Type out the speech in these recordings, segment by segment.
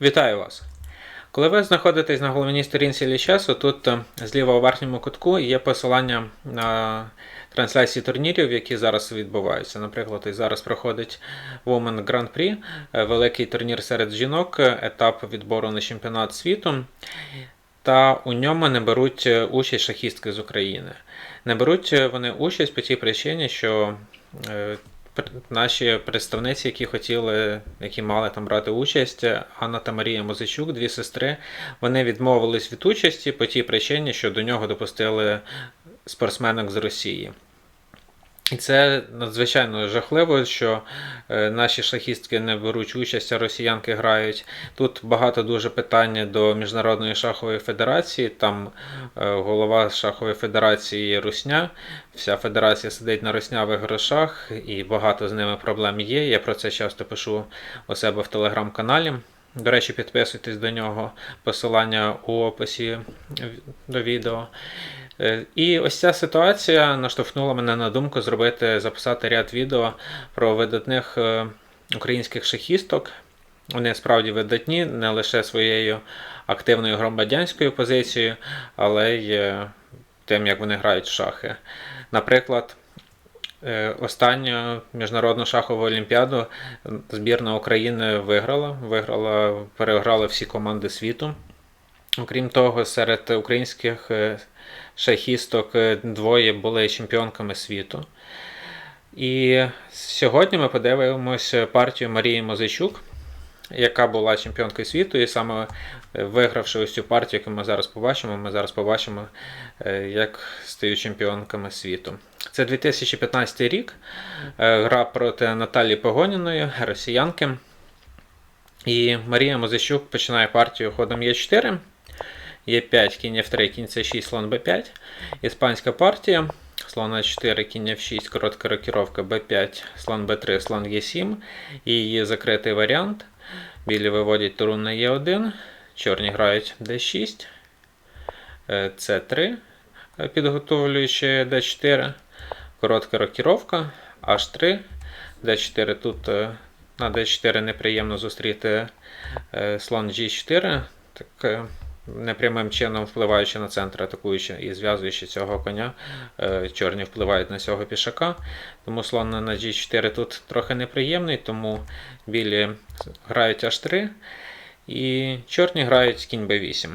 Вітаю вас! Коли ви знаходитесь на головній сторінці Лічесу, тут е, зліва у верхньому кутку є посилання на трансляції турнірів, які зараз відбуваються. Наприклад, і зараз проходить Women Grand Prix, е, великий турнір серед жінок, е, етап відбору на чемпіонат світу. Та у ньому не беруть участь шахістки з України. Не беруть вони участь по тій причині, що наші представниці, які хотіли, які мали там брати участь, Анна та Марія Мозичук, дві сестри, вони відмовились від участі по тій причині, що до нього допустили спортсменок з Росії. І це надзвичайно жахливо, що е, наші шахістки не беруть участь, а росіянки грають. Тут багато дуже питань до Міжнародної шахової федерації. Там е, голова шахової федерації Русня. Вся федерація сидить на руснявих грошах, і багато з ними проблем є. Я про це часто пишу у себе в телеграм-каналі. До речі, підписуйтесь до нього, посилання у описі до відео. Е, І ось ця ситуація наштовхнула мене на думку зробити, записати ряд відео про видатних е, українських шахісток. Вони справді видатні не лише своєю активною громадянською позицією, але й е, тим, як вони грають в шахи. Наприклад, останню міжнародну шахову олімпіаду збірна України виграла. Виграла, переграла всі команди світу. Окрім того, серед українських шахісток е, двоє були чемпіонками світу. І сьогодні ми подивимося партію Марії Мозичук, яка була чемпіонкою світу, і саме е, вигравши ось цю партію, яку ми зараз побачимо, ми зараз побачимо, е, як стають чемпіонками світу. Це 2015 рік. Гра проти Наталії Погоніної, росіянки. І Марія Мозичук починає партію ходом Е4. Е5, кінь F3, кінь C6, слон B5. Іспанська партія. Слон А4, кінь F6, коротка рокіровка B5, слон B3, слон Е7. І її закритий варіант. Білі виводять турун на Е1. Чорні грають D6, е, C3, е, підготовлюючи D4. Коротка рокіровка, H3, D4. Тут е, на D4 неприємно зустріти е, слон G4. Так, непрямим чином впливаючи на центр, атакуючи і зв'язуючи цього коня, е, чорні впливають на цього пішака. Тому слон на G4 тут трохи неприємний, тому білі грають H3 і чорні грають кінь B8.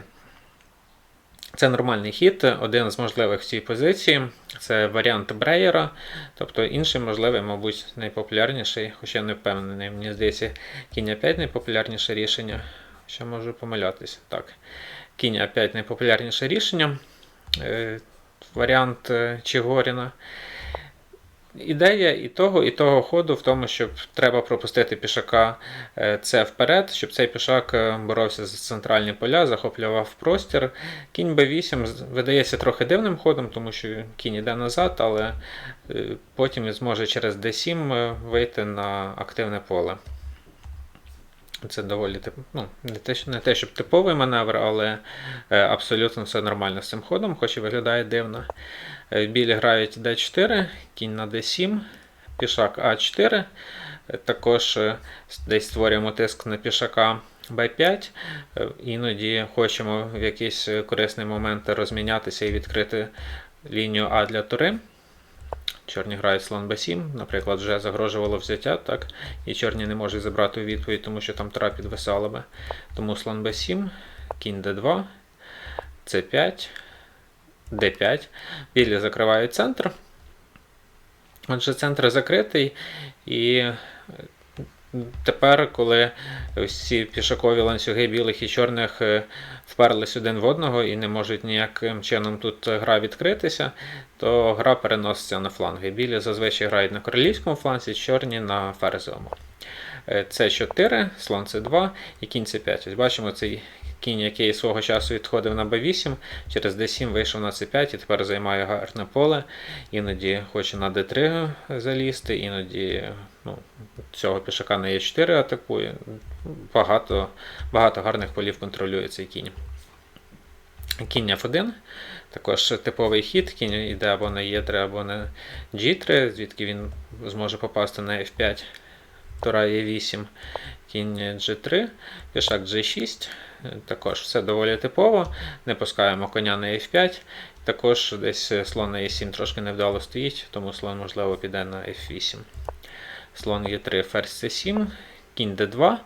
Це нормальний хід, один з можливих в цій позиції. Це варіант Бреєра. Тобто інший можливий, мабуть, найпопулярніший, хоча не впевнений. Мені здається, кінь А5 найпопулярніше рішення. Ще можу помилятися. Так. Кінь А5 найпопулярніше рішення. Е, Варіант е, Чигоріна. Ідея і того, і того ходу в тому, щоб треба пропустити пішака е, це вперед, щоб цей пішак боровся за центральні поля, захоплював простір. Кінь b8 видається трохи дивним ходом, тому що кінь іде назад, але потім він зможе через d7 е, вийти на активне поле. Це доволі тип, ну, не те, не те, щоб типовий маневр, але е, абсолютно все нормально з цим ходом, хоч і виглядає дивно. Е, Білі грають d4, кінь на d7, пішак а4. Е, Також десь створюємо тиск на пішака b5. Е, Іноді хочемо в якийсь корисний момент розмінятися і відкрити лінію А для тури. Чорні грають слон b7, наприклад, вже загрожувало взяття, так, і чорні не можуть забрати у відповідь, тому що там тра підвисала би. Тому слон b7, кінь d2, c5, d5. Білі закривають центр. Отже, центр закритий, і тепер, коли всі пішакові ланцюги білих і чорних е, вперлись один в одного і не можуть ніяким чином тут е, гра відкритися, то гра переноситься на фланги. Білі зазвичай грають на королівському фланзі, чорні на ферзовому. Е, С4, слон С2 і кінь С5. Ось бачимо цей кінь, який свого часу відходив на Б8, через D7 вийшов на С5 і тепер займає гарне поле. Іноді хоче на D3 залізти, іноді ну, цього пішака на Е4 атакує. Багато, багато гарних полів контролює цей кінь. Кінь F1, також типовий хід, кінь йде або на Е3, або на G3, звідки він зможе попасти на F5, тура Е8, кінь G3, пішак G6. Е, Також все доволі типово. Не пускаємо коня на F5. Також десь е, слон на E7 трошки невдало стоїть, тому слон, можливо, піде на F8. Слон Е3, ферзь С7, кінь Д2.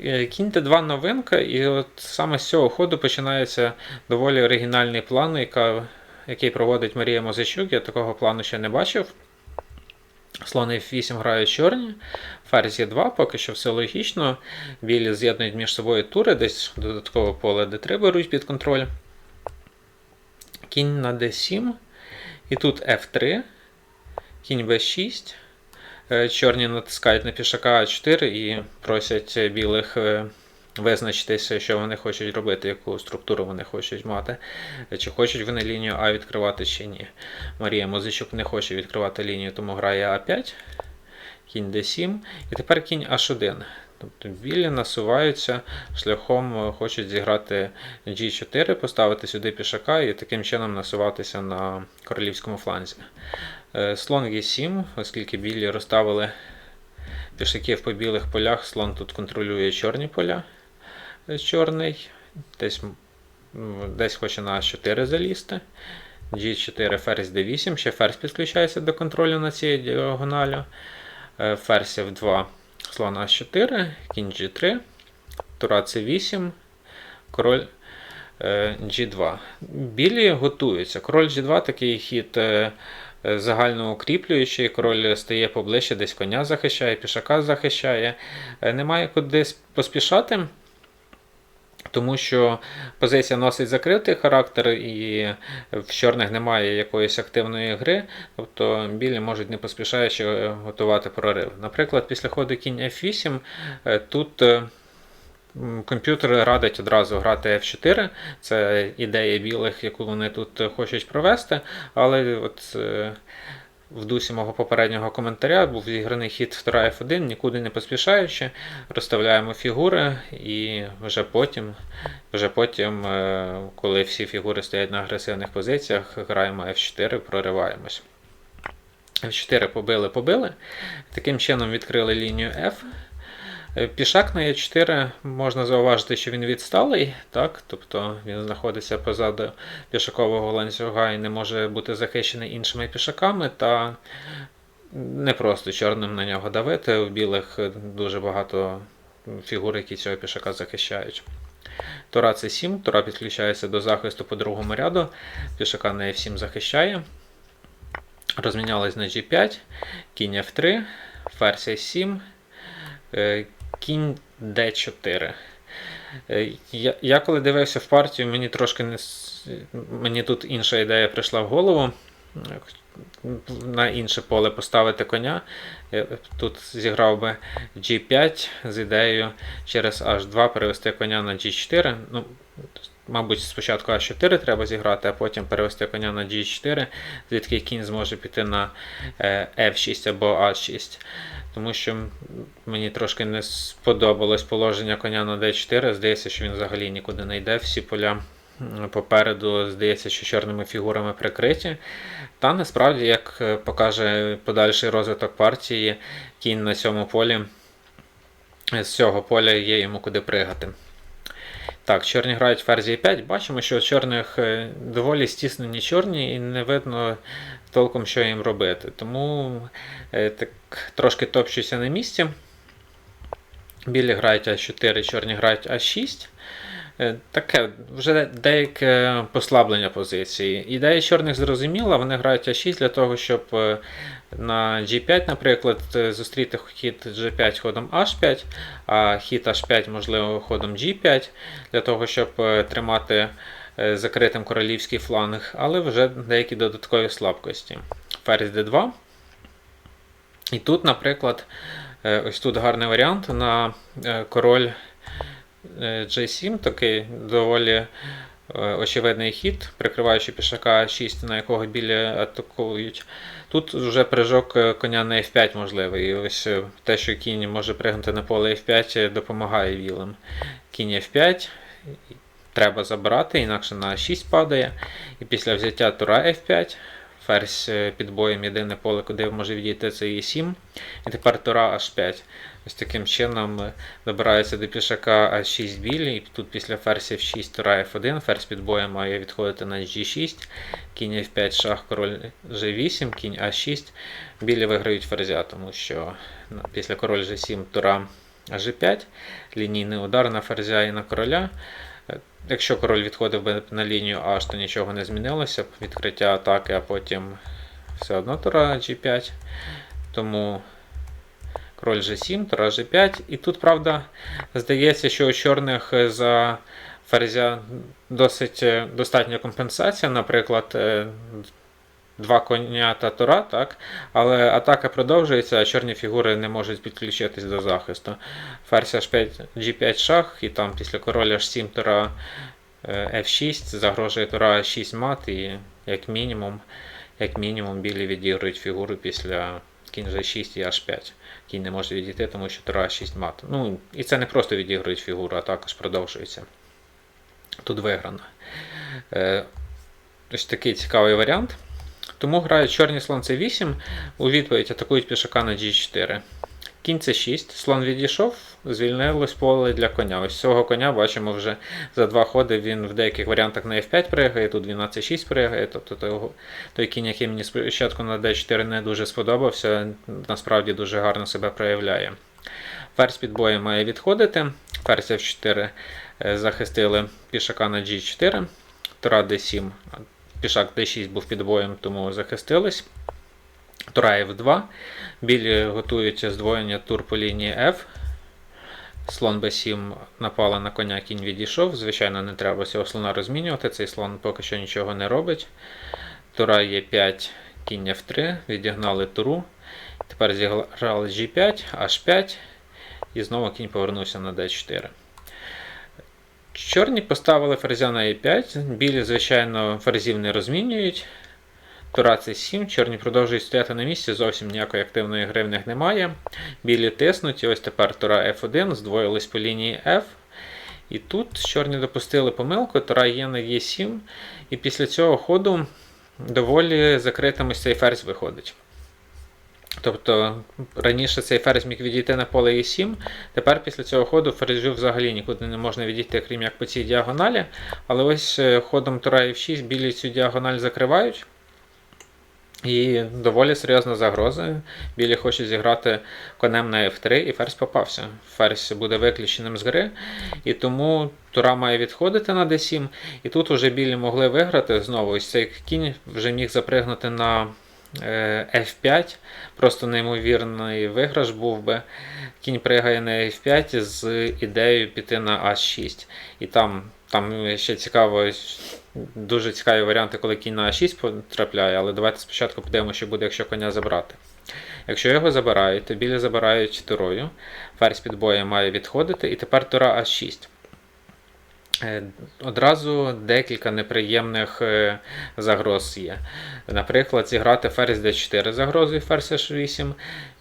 Е, Кінь Д2 новинка, і от саме з цього ходу починається доволі оригінальний план, який проводить Марія Мозичук. Я такого плану ще не бачив. Слон F8 грають чорні, ферзь Е2, поки що все логічно. Білі з'єднують між собою тури, десь додаткове поле D3 беруть під контроль. Кінь на D7. І тут F3, кінь B6. Е, Чорні натискають на пішака А4 і просять білих е, визначитися, що вони хочуть робити, яку структуру вони хочуть мати. Чи хочуть вони лінію А відкривати, чи ні. Марія Мозичук не хоче відкривати лінію, тому грає А5, кінь Д7. І тепер кінь H1. Тобто білі насуваються шляхом, е, хочуть зіграти G4, поставити сюди пішака і таким чином насуватися на королівському фланзі. Е, Слон Е7, оскільки білі розставили пішаків по білих полях, слон тут контролює чорні поля. Чорний. Десь, десь хоче на А4 залізти. G4, ферзь D8, ще ферзь підключається до контролю на цій діагоналю. Е, Ферзь F2, слон А4, кінь G3, тура C8, король е, G2. Білі готуються. Король G2 такий хід е, загально укріплюючий, король стає поближче, десь коня захищає, пішака захищає. Немає куди поспішати. Тому що позиція носить закритий характер, і в чорних немає якоїсь активної гри, тобто білі можуть не поспішаючи готувати прорив. Наприклад, після ходу кінь F8 е, тут е, комп'ютер радить одразу грати F4. Це ідея білих, яку вони тут хочуть провести, але от. В дусі мого попереднього коментаря був зіграний хід 2 F1, нікуди не поспішаючи, розставляємо фігури і вже потім, вже потім, е, коли всі фігури стоять на агресивних позиціях, граємо F4, прориваємось. F4 побили, побили. Таким чином відкрили лінію F. Е, Пішак на Е4 можна зауважити, що він відсталий, так? тобто він знаходиться позаду пішакового ланцюга і не може бути захищений іншими пішаками, та не просто чорним на нього давити. У білих е, дуже багато фігур, які цього пішака захищають. Тура С7, Тура підключається до захисту по другому ряду, пішака на F7 захищає. Розмінялись на G5, кінь F3, ферзь A7, е, кінь D4. Е, Я, я коли дивився в партію, мені трошки не мені тут інша ідея прийшла в голову. Е, На інше поле поставити коня. Тут зіграв би G5 з ідеєю через H2 перевести коня на G4. Ну, мабуть, спочатку А4 треба зіграти, а потім перевести коня на G4, звідки кінь зможе піти на е, F6 або А6. Тому що мені трошки не сподобалось положення коня на D4. Здається, що він взагалі нікуди не йде. Всі поля попереду, здається, що чорними фігурами прикриті. Та насправді, як е, покаже подальший розвиток партії, кінь на цьому полі з цього поля є йому куди пригати. Так, чорні грають ферзі 5. Бачимо, що у чорних е, доволі стіснені чорні і не видно толком, що їм робити. Тому е, так трошки топчуся на місці. Білі грають А4, чорні грають А6. Е, Таке вже деяке послаблення позиції. Ідея чорних зрозуміла, вони грають А6 для того, щоб е, на G5, наприклад, е, зустріти хід G5 ходом H5, а хід H5, можливо, ходом G5, для того, щоб тримати закритим королівський фланг, але вже деякі додаткові слабкості. Ферзь D2. І тут, наприклад, ось тут гарний варіант на король G7, такий доволі е, очевидний хід, прикриваючи пішака 6, на якого білі атакують. Тут вже прыжок е, коня на F5 можливий. І ось е, те, що кінь може пригнути на поле F5, е, допомагає білим. Кінь F5. Треба забирати, інакше на 6 падає. І після взяття тура F5, ферзь е, під боєм єдине поле, куди може відійти, це Е7. І тепер тура H5. Ось таким чином е, добирається до пішака А6 білі, і тут після ферзь F6 тура F1, ферзь під боєм має відходити на G6, кінь F5, шах, король G8, кінь А6. Білі виграють ферзя, тому що ну, після король G7 тура G5, лінійний удар на ферзя і на короля. Якщо король відходив би на лінію H, то нічого не змінилося. Відкриття атаки, а потім все одно тура G5. Тому король G7, тура G5. І тут, правда, здається, що у чорних за ферзя досить е, достатня компенсація. Наприклад, е, два коня та тура, так? але атака продовжується, а чорні фігури не можуть підключитись до захисту. Ферзь H5, G5 шах, і там після короля H7 тура е, F6 загрожує тура 6 мат, і як мінімум, як мінімум білі відіграють фігуру після кінь G6 і H5. Кінь не може відійти, тому що тура 6 мат. Ну, і це не просто відіграють фігуру, а також продовжується. Тут виграно. Е, ось такий цікавий варіант. Тому грають чорні слон c8, у відповідь атакують пішака на g4. Кінь c6, слон відійшов, звільнилось поле для коня. Ось цього коня бачимо вже за два ходи. Він в деяких варіантах на f5 пригає, тут він на c6 пригає. Тобто той, той кінь, який мені спочатку на d4 не дуже сподобався, насправді дуже гарно себе проявляє. Ферзь під боєм має відходити. Ферзь f4 е, захистили пішака на g4, тура d7. Пішак d6 був під боєм, тому захистились. Тура F2. Білі готують здвоєння тур по лінії F. Слон b7 напала на коня, кінь відійшов. Звичайно, не треба цього слона розмінювати. Цей слон поки що нічого не робить. Тура Е5, кінь F3, відігнали туру. Тепер зіграли G5, H5. І знову кінь повернувся на D4. Чорні поставили ферзя на e5. Білі, звичайно, ферзів не розмінюють. Тура c7, чорні продовжують стояти на місці, зовсім ніякої активної гри в них немає. Білі тиснуть, і ось тепер тура F1, здвоїлись по лінії F. І тут чорні допустили помилку, тура є на e7, і після цього ходу доволі закритим цей ферзь виходить. Тобто раніше цей ферзь міг відійти на поле e7, тепер після цього ходу ферзю взагалі нікуди не можна відійти, крім як по цій діагоналі. Але ось е, ходом тура f6 білі цю діагональ закривають. І доволі серйозна загроза. Білі хочуть зіграти конем на F3, і ферзь попався. Ферзь буде виключеним з гри. І тому тура має відходити на D7. І тут вже білі могли виграти. Знову ось цей кінь вже міг запригнути на F5. Просто неймовірний виграш був би. Кінь пригає на F5 з ідеєю піти на А6. І там, там ще цікаво. Дуже цікаві варіанти, коли кінь на А6 потрапляє, але давайте спочатку подивимося, що буде, якщо коня забрати. Якщо його забирають, то білі забирають турою. Ферзь під боєм має відходити, і тепер тура А6. Одразу декілька неприємних е, загроз є. Наприклад, зіграти ферзь d4 загрозою ферзь h8.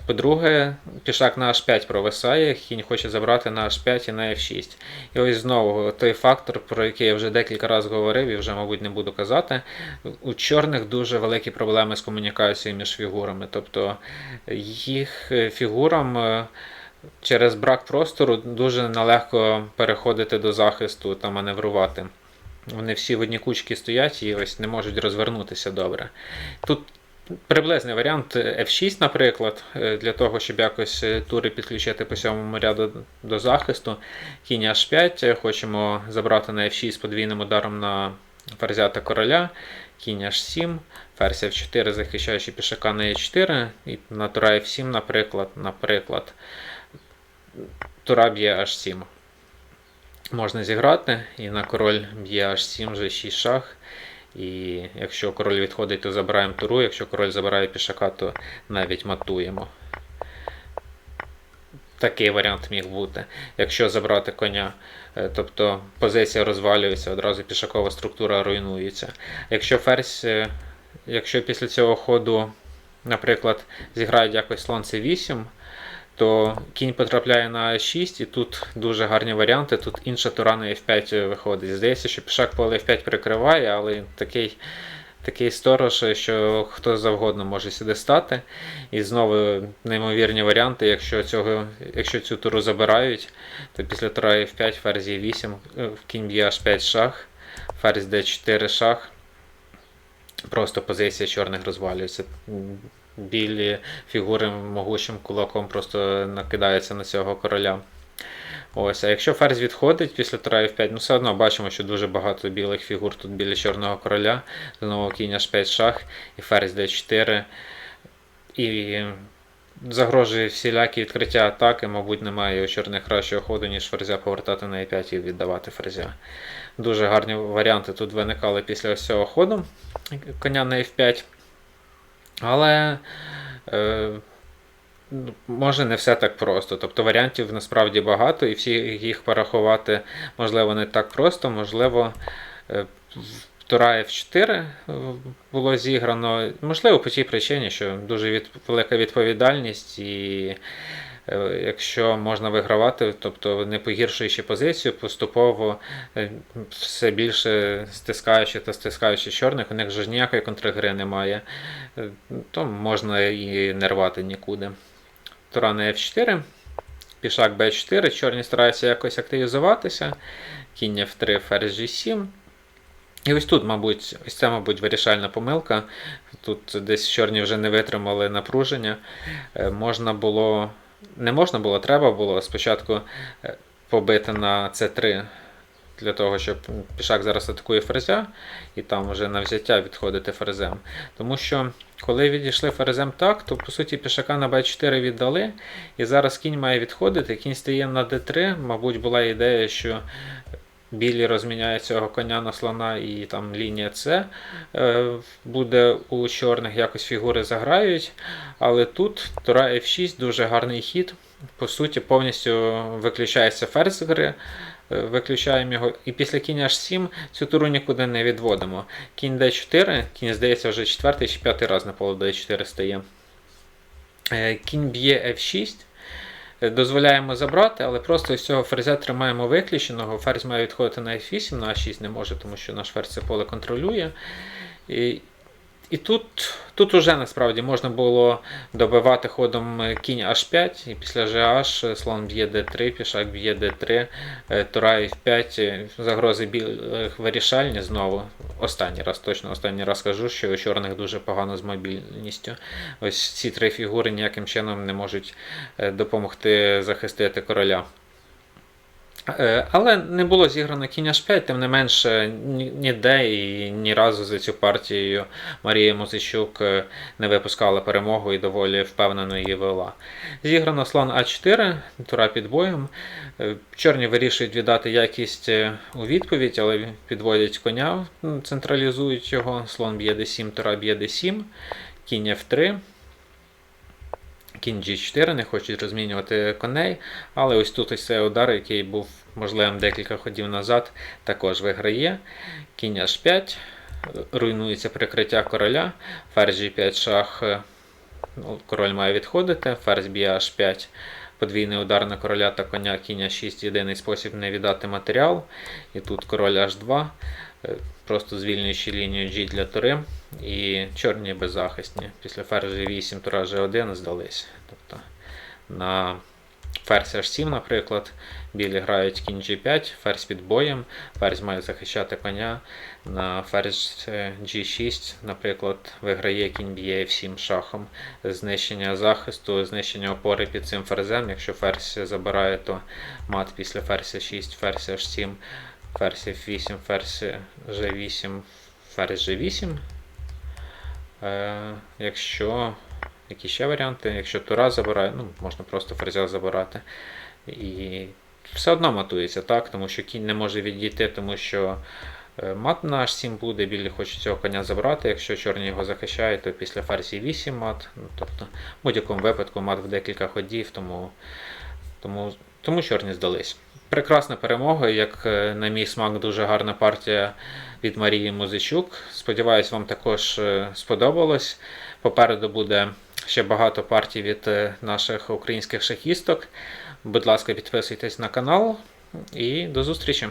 По-друге, пішак на h5 провисає, кінь хоче забрати на h5 і на f6. І ось знову той фактор, про який я вже декілька разів говорив і вже, мабуть, не буду казати. У чорних дуже великі проблеми з комунікацією між фігурами. Тобто їх фігурам. Через брак простору дуже нелегко переходити до захисту та маневрувати. Вони всі в одній кучці стоять і ось не можуть розвернутися добре. Тут приблизний варіант F6, наприклад, для того, щоб якось тури підключити по сьомому ряду до захисту. Кінь H5, хочемо забрати на F6 з подвійним ударом на ферзя та короля. Кінь H7, ферзь F4, захищаючи пішака на E4, і на тура F7, наприклад, наприклад. Тура б'є H7. Можна зіграти, і на король б'є H7, вже 6 шах. І якщо король відходить, то забираємо туру, якщо король забирає пішака, то навіть матуємо. Такий варіант міг бути. Якщо забрати коня, тобто позиція розвалюється, одразу пішакова структура руйнується. Якщо ферзь, якщо після цього ходу, наприклад, зіграють якось слон c8, то кінь потрапляє на А6, і тут дуже гарні варіанти. Тут інша тура на F5 виходить. Здається, що пішак поле F5 прикриває, але такий такий сторож, що хто завгодно може сюди стати. І знову неймовірні варіанти, якщо, цього, якщо цю туру забирають, то після тура F5 ферзь Е8, е, кінь б'є H5 шах, ферзь D4 шах. Просто позиція чорних розвалюється. Білі фігури могучим кулаком просто накидаються на цього короля. Ось, а якщо ферзь відходить після тура F5, ну все одно бачимо, що дуже багато білих фігур тут біля чорного короля. Знову кінь H5 шах і ферзь D4. І загрожує всілякі відкриття атаки, мабуть, немає у чорних кращого ходу, ніж ферзя повертати на E5 і віддавати ферзя. Дуже гарні варіанти тут виникали після ось цього ходу коня на F5. Але е, може не все так просто. Тобто варіантів насправді багато, і всі їх порахувати можливо не так просто, можливо. е, Тура F4 е, було зіграно, можливо, по тій причині, що дуже від, велика відповідальність, і якщо можна вигравати, тобто не погіршуючи позицію, поступово е, все більше стискаючи та стискаючи чорних, у них ж ніякої контргри немає, е, то можна і не рвати нікуди. Тура на F4, пішак B4, чорні стараються якось активізуватися, кінь F3, ферзь G7. І ось тут, мабуть, ось це, мабуть, вирішальна помилка. Тут десь чорні вже не витримали напруження. Е, Можна було, не можна було, треба було спочатку е, побити на c3 для того, щоб пішак зараз атакує ферзя, і там вже на взяття відходити ферзем. Тому що коли відійшли ферзем так, то по суті пішака на b4 віддали, і зараз кінь має відходити, кінь стає на d3. Мабуть, була ідея, що білі розміняють цього коня на слона і там лінія С е, буде у чорних якось фігури заграють. Але тут Тура F6 дуже гарний хід. По суті, повністю виключається ферзь з гри. е, Виключаємо його. І після кінь H7 цю туру нікуди не відводимо. Кінь D4, кінь, здається, вже четвертий чи п'ятий раз на поле D4 стає. Е, Кінь б'є F6. Дозволяємо забрати, але просто з цього ферзя тримаємо виключеного. Ферзь має відходити на F8, на А6 не може, тому що наш ферзь це поле контролює. І, і тут, тут уже насправді можна було добивати ходом кінь H5, і після GH слон б'є D3, пішак б'є D3, е, тура F5, е, загрози білих вирішальні знову. Останній раз, точно останній раз кажу, що у чорних дуже погано з мобільністю. Ось ці три фігури ніяким чином не можуть е, допомогти захистити короля. Е, Але не було зіграно кінь H5, тим не менше ніде і ні разу за цю партію Марія Музичук е, не випускала перемогу і доволі впевнено її вела. Зіграно слон А4, тура під боєм. Е, Чорні вирішують віддати якість у відповідь, але підводять коня, централізують його. Слон б'є d7, тура б'є d7, кінь F3. Кінь G4, не хочуть розмінювати коней, але ось тут ось цей удар, який був можливим декілька ходів назад, також виграє. Кінь H5, руйнується прикриття короля, ферзь G5 шах, е, ну, король має відходити, ферзь б'є H5, подвійний удар на короля та коня, кінь А6 єдиний спосіб не віддати матеріал. І тут король H2, е, просто звільнюючи лінію G для тури. І чорні беззахисні. Після ферзі 8 тура G1 здались. Тобто на ферзь H7, наприклад, білі грають кінь G5, ферзь під боєм, ферзь має захищати коня. На ферзь е, G6, наприклад, виграє кінь б'є F7 шахом. Знищення захисту, знищення опори під цим ферзем. Якщо ферзь забирає, то мат після ферзя 6, ферзь H7, ферзь F8, ферзь G8, ферзь G8. Е, якщо які ще варіанти, якщо тура забирає, ну, можна просто ферзя забирати. І все одно матується, так? Тому що кінь не може відійти, тому що е, мат на H7 буде, білі хочуть цього коня забрати. Якщо чорні його захищають, то після ферзі 8 мат. Ну, тобто, в будь-якому випадку мат в декілька ходів, тому, тому, тому чорні здались. Прекрасна перемога, як е, на мій смак, дуже гарна партія від Марії Музичук. Сподіваюсь, вам також е, сподобалось. Попереду буде ще багато партій від е, наших українських шахісток. Будь ласка, підписуйтесь на канал і до зустрічі!